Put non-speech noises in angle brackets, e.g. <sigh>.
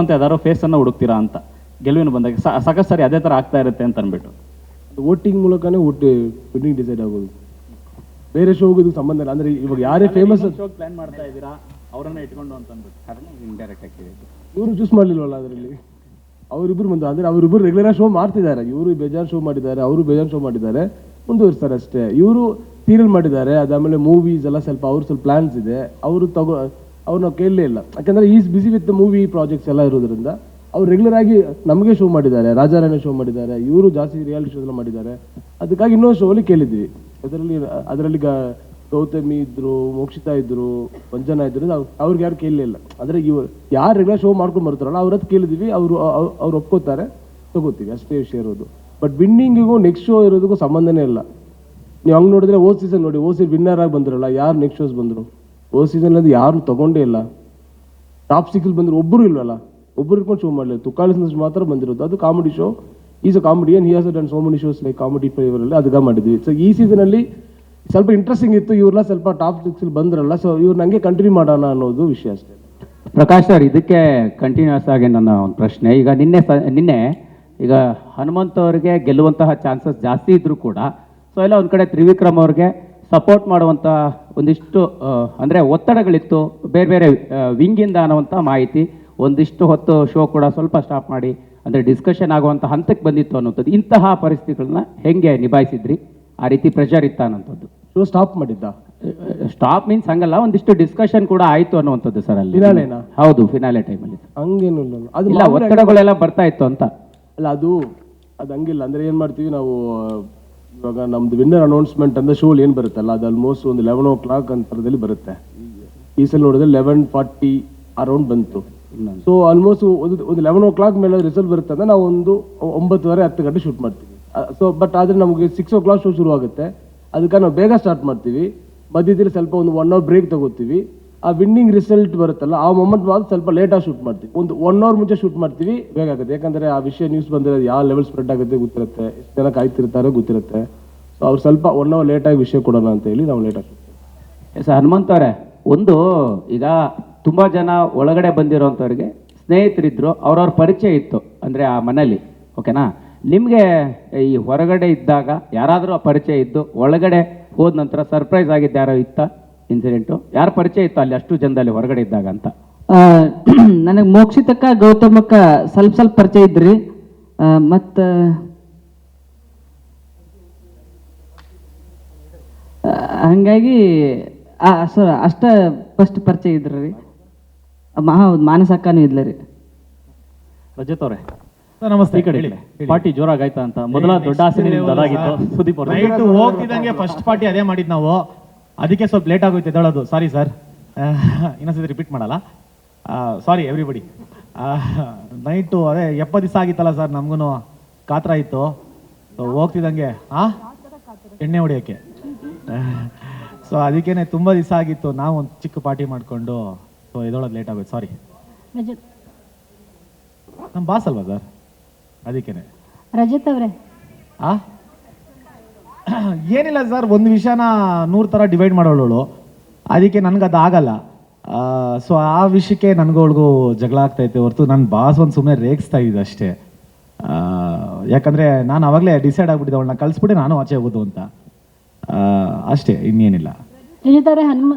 ಅಂತ ಯಾರೋ ಫೇಸ್ ಅನ್ನ ಹುಡುಕ್ತೀರಾ ಅಂತ. ಗೆಲುವಿನ ಬಂದಾಗ ಸಾಕಷ್ಟು ಸರಿ ಅದೇ ತರ ಆಗ್ತಾ ಇರುತ್ತೆ ಅಂತ ಅಂದ್ಬಿಟ್ಟು ವೋಟಿಂಗ್ ಮೂಲಕನೇ ಓಟ್ ವಿನ್ನಿಂಗ್ ಡಿಸೈಡ್ ಆಗೋದು. ಬೇರೆ ಶೋಗೆ ಇದು ಸಂಬಂಧ ಇಲ್ಲ. ಅಂದ್ರೆ ಇವಾಗ ಯಾರೇ ಫೇಮಸ್ ಪ್ಲಾನ್ ಮಾಡ್ತಾ ಇದ್ದೀರಾ ಅವರನ್ನ ಇಟ್ಕೊಂಡು ಅಂತ ಅಂದ್ಬಿಟ್ಟು ಇಂಡೈರೆಕ್ಟ್ ಆಗಿ ಇವರು ಚೂಸ್ ಮಾಡ್ಲಿಲ್ವಲ್ಲ ಅದರಲ್ಲಿ? ಅವರಿಬ್ಬರು ಬಂದು ಅಂದ್ರೆ ಅವರಿಬ್ಬರು ರೆಗ್ಯುಲರ್ ಶೋ ಮಾಡ್ತಿದ್ದಾರೆ. ಇವರು ಬೇಜಾರ್ ಶೋ ಮಾಡಿದ್ದಾರೆ ಅವರು ಬೇಜಾರ್ ಶೋ ಮಾಡಿದ್ದಾರೆ ಮುಂದುವರಿಸ್ತಾರೆ ಅಷ್ಟೇ. ಇವರು ಸೀರಿಯಲ್ ಮಾಡಿದ್ದಾರೆ ಅದಾದ್ಮೇಲೆ ಮೂವೀಸ್ ಎಲ್ಲ ಸ್ವಲ್ಪ ಅವ್ರು ಸ್ವಲ್ಪ ಪ್ಲಾನ್ಸ್ ಇದೆ. ಅವರು ತಗೋ ಅವ್ರನ್ನ ಕೇಳಲೇ ಇಲ್ಲ. ಯಾಕಂದ್ರೆ is busy with movie projects ಎಲ್ಲ ಇರೋದ್ರಿಂದ ಅವ್ರು ರೆಗ್ಯುಲರ್ ಆಗಿ ನಮಗೆ ಶೋ ಮಾಡಿದ್ದಾರೆ. ರಾಜಾರಾಯಣ ಶೋ ಮಾಡಿದ್ದಾರೆ. ಇವರು ಜಾಸ್ತಿ ರಿಯಾಲಿಟಿ ಶೋ ಎಲ್ಲ ಮಾಡಿದ್ದಾರೆ. ಅದಕ್ಕಾಗಿ ಇನ್ನೊಂದು ಶೋ ಅಲ್ಲಿ ಕೇಳಿದ್ವಿ. ಅದರಲ್ಲಿ ಅದರಲ್ಲಿ ಗೌತಮಿ ಇದ್ರು, ಮೋಕ್ಷಿತಾ ಇದ್ರು ವಂಜನಾ ಇದ್ರು ಅವ್- ಅವ್ರಿಗೆ ಯಾರು ಕೇಳಲೇ ಇಲ್ಲ. ಅಂದ್ರೆ ಇವ್ರು ಯಾರು ರೆಗ್ಯುಲರ್ ಶೋ ಮಾಡ್ಕೊಂಡು ಬರ್ತಾರಲ್ಲ ಅವ್ರ ಹತ್ರ ಕೇಳಿದ್ವಿ. ಅವರು, ಅವ್ರು ಒಪ್ಕೋತಾರೆ. ತಗೋತೀವಿ. ಅಷ್ಟೇ ವಿಷಯ ಇರೋದು. ಬಟ್ ವಿನ್ನಿಂಗಿಗೂ ನೆಕ್ಸ್ಟ್ ಶೋ ಇರೋದಕ್ಕೂ ಸಂಬಂಧನೇ ಇಲ್ಲ. ನೀವು ಹಂಗೆ ನೋಡಿದ್ರೆ ಓ ಸೀಸನ್ ನೋಡಿ, ಓ ಸೀಸನ್ ವಿನ್ನರ್ ಆಗಿ ಬಂದ್ರಲ್ಲ, ಯಾರು ನೆಕ್ಸ್ಟ್ ಶೋಸ್ ಬಂದರು? ಓ ಸೀಸನ್ ಅದು ಯಾರು ತಗೊಂಡೇ ಇಲ್ಲ. ಟಾಪ್ ಸಿಕ್ಸ್ ಬಂದ್ರೆ ಒಬ್ಬರು ಇಲ್ವಲ್ಲ? ಒಬ್ಬರು ಇಟ್ಕೊಂಡು ಶೋ ಮಾಡಲಿಲ್ಲ ತುಕಾಲಿಸ್ ಮಾತ್ರ ಬಂದಿರೋದು. ಅದು comedy show is a comedy and he done so many shows like comedy ಫೇವರಲ್ಲಿ ಅದಕ್ಕೆ ಮಾಡಿದ್ವಿ. ಸೊ ಈ ಸೀಸನಲ್ಲಿ ಸ್ವಲ್ಪ ಇಂಟ್ರೆಸ್ಟಿಂಗ್ ಇತ್ತು. ಇವ್ರೆಲ್ಲ ಸ್ವಲ್ಪ ಟಾಪ್ ಸಿಕ್ಸ್ ಬಂದ್ರಲ್ಲ. ಸೊ ಇವ್ರು ನಂಗೆ ಕಂಟಿನ್ಯೂ ಮಾಡೋಣ ಅನ್ನೋದು ವಿಷಯ ಅಷ್ಟೇ. ಪ್ರಕಾಶ್ ಸರ್, ಇದಕ್ಕೆ ಕಂಟಿನ್ಯೂಸ್ ಆಗಿ ನನ್ನ ಒಂದು ಪ್ರಶ್ನೆ. ಈಗ ನಿನ್ನೆ ಸ, ನಿನ್ನೆ ಈಗ ಹನುಮಂತ ಅವರಿಗೆ ಗೆಲ್ಲುವಂತಹ ಚಾನ್ಸಸ್ ಜಾಸ್ತಿ ಇದ್ದರೂ ಕೂಡ ಸೊ ಎಲ್ಲ ಒಂದು ಕಡೆ ತ್ರಿವಿಕ್ರಮ್ ಅವ್ರಿಗೆ ಸಪೋರ್ಟ್ ಮಾಡುವಂಥ ಒಂದಿಷ್ಟು ಅಂದ್ರೆ ಒತ್ತಡಗಳಿತ್ತು ಬೇರೆ ಬೇರೆ ವಿಂಗಿಂದ ಅನ್ನುವಂಥ ಮಾಹಿತಿ ಒಂದಿಷ್ಟು ಹೊತ್ತು ಶೋ ಕೂಡ ಸ್ವಲ್ಪ ಸ್ಟಾಪ್ ಮಾಡಿ ಅಂದ್ರೆ ಡಿಸ್ಕಷನ್ ಆಗುವಂಥ ಹಂತಕ್ಕೆ ಬಂದಿತ್ತು ಅನ್ನುವಂಥದ್ದು. ಇಂತಹ ಪರಿಸ್ಥಿತಿಗಳನ್ನ ಹೆಂಗೆ ನಿಭಾಯಿಸಿದ್ರಿ? ಆ ರೀತಿ ಪ್ರೆಷರ್ ಇತ್ತ ಅನ್ನೋಂಥದ್ದು ಶೋ ಸ್ಟಾಪ್ ಮಾಡಿದ್ದ? ಸ್ಟಾಪ್ ಮೀನ್ಸ್ ಹಂಗಲ್ಲ ಒಂದಿಷ್ಟು ಡಿಸ್ಕಷನ್ ಕೂಡ ಆಯ್ತು ಅನ್ನುವಂಥದ್ದು ಸರ್ ಅಲ್ಲಿ? ಹೌದು ಫಿನಾಲೆ ಟೈಮಲ್ಲಿ ಹಂಗೇನು ಇಲ್ಲ ಒತ್ತಡಗಳೆಲ್ಲ ಬರ್ತಾ ಇತ್ತು ಅಂತ. ಅಲ್ಲ ಅದು ಅದು ಹಂಗಿಲ್ಲ. ಅಂದ್ರೆ ಏನ್ ಮಾಡ್ತೀವಿ ನಾವು ಇವಾಗ ನಮ್ದು ವಿನ್ನರ್ ಅನೌನ್ಸ್ಮೆಂಟ್ ಅಂದ್ರೆ ಶೋಲ್ ಏನ್ ಬರುತ್ತಲ್ಲ ಅದು ಆಲ್ಮೋಸ್ಟ್ ಒಂದು ಲೆವೆನ್ ಓ ಕ್ಲಾಕ್ ಅಂತರದಲ್ಲಿ ಬರುತ್ತೆ. ಈ ಸಲ ನೋಡಿದ್ರೆ ಲೆವೆನ್ ಫಾರ್ಟಿ ಅರೌಂಡ್ ಬಂತು. ಸೊ ಆಲ್ಮೋಸ್ಟ್ ಒಂದು ಒಂದು ಲೆವೆನ್ ಓ ಕ್ಲಾಕ್ ಮೇಲೆ ರಿಸಲ್ಟ್ ಬರುತ್ತೆ ಅಂದ್ರೆ ನಾವು ಒಂದು ಒಂಬತ್ತುವರೆ ಹತ್ತು ಗಂಟೆ ಶೂಟ್ ಮಾಡ್ತೀವಿ. ಸೊ ಬಟ್ ಆದ್ರೆ ನಮಗೆ ಸಿಕ್ಸ್ ಓ ಕ್ಲಾಕ್ ಶೋ ಶುರು ಆಗುತ್ತೆ ಅದಕ್ಕೆ ನಾವು ಬೇಗ ಸ್ಟಾರ್ಟ್ ಮಾಡ್ತೀವಿ. ಮಧ್ಯದಲ್ಲಿ ಸ್ವಲ್ಪ ಒಂದು ಒನ್ ಅವರ್ ಬ್ರೇಕ್ ತಗೋತೀವಿ. ಆ ವಿನ್ನಿಂಗ್ ರಿಸಲ್ಟ್ ಬರುತ್ತಲ್ಲ, ಆ ಮೊಮೆಂಟ್ ಮಾತ್ರ ಸ್ವಲ್ಪ ಲೇಟಾಗಿ ಶೂಟ್ ಮಾಡ್ತೀವಿ. ಒಂದು ಒನ್ ಅವರ್ ಮುಂಚೆ ಶೂಟ್ ಮಾಡ್ತೀವಿ, ಬೇಗ ಆಗುತ್ತೆ. ಯಾಕಂದ್ರೆ ಆ ವಿಷಯ ನ್ಯೂಸ್ ಬಂದರೆ ಯಾವ ಲೆವೆಲ್ ಸ್ಪ್ರೆಡ್ ಆಗುತ್ತೆ ಗೊತ್ತಿರುತ್ತೆ, ಎಷ್ಟು ಜನ ಕಾಯ್ತಿರ್ತಾರೆ ಗೊತ್ತಿರುತ್ತೆ. ಸೊ ಅವ್ರು ಸ್ವಲ್ಪ ಒನ್ ಅವರ್ ಲೇಟಾಗಿ ವಿಷಯ ಕೊಡೋಣ ಅಂತ ಹೇಳಿ ನಾವು ಲೇಟಾಗಿ ಎಸ್, ಹನುಮಂತ ಅವರೇ, ಒಂದು ಈಗ ತುಂಬಾ ಜನ ಒಳಗಡೆ ಬಂದಿರೋಂಥವ್ರಿಗೆ ಸ್ನೇಹಿತರಿದ್ರು, ಅವ್ರವ್ರ ಪರಿಚಯ ಇತ್ತು ಅಂದ್ರೆ ಆ ಮನೇಲಿ ಓಕೆನಾ? ನಿಮಗೆ ಈ ಹೊರಗಡೆ ಇದ್ದಾಗ ಯಾರಾದರೂ ಪರಿಚಯ ಇದ್ದು, ಒಳಗಡೆ ಹೋದ ನಂತರ ಸರ್ಪ್ರೈಸ್ ಆಗಿದ್ದು ಯಾರೋ ಇತ್ತ? ಇನ್ಸಿಡೆಂಟು ಯಾರ ಪರಿಚಯ ಇತ್ತು ಅಲ್ಲಿ ಅಷ್ಟು ಜನದಲ್ಲಿ ಹೊರಗಡೆ ಇದ್ದಾಗ ಅಂತ? <clears throat> ನನಗೆ ಮೋಕ್ಷಿತಕ್ಕ ಗೌತಮಕ್ಕ ಸ್ವಲ್ಪ ಸ್ವಲ್ಪ ಪರಿಚಯ ಇದ್ರಿ. ಮತ್ತು ಹಂಗಾಗಿ ಸರ್ ಅಷ್ಟ ಫಸ್ಟ್ ಪರಿಚಯ ಇದ್ರಿ ರೀ. ಹೌದು ಮಾನಸಕ್ಕನೂ ಇದ್ಲ ರೀ ರಜತ್ ಅವರೇ ನಮಸ್ತೆ. ಈ ಕಡೆ. ಪಾರ್ಟಿ ಜೋರಾಗಾಯ್ತಾ ಅಂತ? ಮೊದಲ ದೊಡ್ಡ ಆಸೆ ಅದಾಗಿತ್ತು ಸುದೀಪ್ ಹೋಗ್ತಿದ್ದಂಗೆ ಫಸ್ಟ್ ಪಾರ್ಟಿ ಅದೇ ಮಾಡಿದ್ ನಾವು. ಅದಕ್ಕೆ ಸ್ವಲ್ಪ ಲೇಟ್ ಆಗೋಯ್ತು ಎದ್ದೇಳೋದು. ಸಾರಿ ಸರ್ ಇನ್ನೊಂದ್ಸತಿ ರಿಪೀಟ್ ಮಾಡಲ್ಲ. ಸಾರಿ ಎವ್ರಿಬಡಿ ನೈಟು ಅದೇ ಎಪ್ಪತ್ತು ದಿವಸ ಆಗಿತ್ತಲ್ಲ ಸರ್ ನಮಗೂ ಕಾತ್ರ ಇತ್ತು. ಸೊ ಹೋಗ್ತಿದ್ದಂಗೆ ಆ? ಎಣ್ಣೆ ಹೊಡಿಯೋಕ್ಕೆ. ಸೊ ಅದಕ್ಕೇನೆ ತುಂಬ ದಿವಸ ಆಗಿತ್ತು. ನಾವು ಒಂದು ಚಿಕ್ಕ ಪಾರ್ಟಿ ಮಾಡಿಕೊಂಡು ಸೊ ಎದೊಳೋದು ಲೇಟ್ ಆಗೋಯ್ತು. ಸಾರಿ ನಮ್ಮ ಬಾಸ್ ಅಲ್ವಾ ಸರ್ ಅದಕ್ಕೇನೆ. ರಜತ್ ಅವರೇ. ಆ? <clears throat> ಏನಿಲ್ಲ ಸರ್, ಒಂದು ವಿಷಯನ ನೂರು ಥರ ಡಿವೈಡ್ ಮಾಡೋಳು ಅದಕ್ಕೆ ನನಗೆ ಅದು ಆಗಲ್ಲ ಸೊ ಆ ವಿಷಯಕ್ಕೆ ನನಗೊಳಗೂ ಜಗಳ ಆಗ್ತೈತೆ ಹೊರತು ನನ್ನ ಬಾಸ್ ಒಂದು ಸುಮ್ಮನೆ ರೇಗಿಸ್ತಾ ಇದ್ದೆ ಅಷ್ಟೇ. ಯಾಕಂದರೆ ನಾನು ಆವಾಗಲೇ ಡಿಸೈಡ್ ಆಗಿಬಿಟ್ಟಿದೆ ಅವಳನ್ನ ಕಳಿಸ್ಬಿಟ್ಟು ನಾನು ಆಚೆ ಹೋಗೋದು ಅಂತ. ಅಷ್ಟೇ, ಇನ್ನೇನಿಲ್ಲ. ಹನುಮ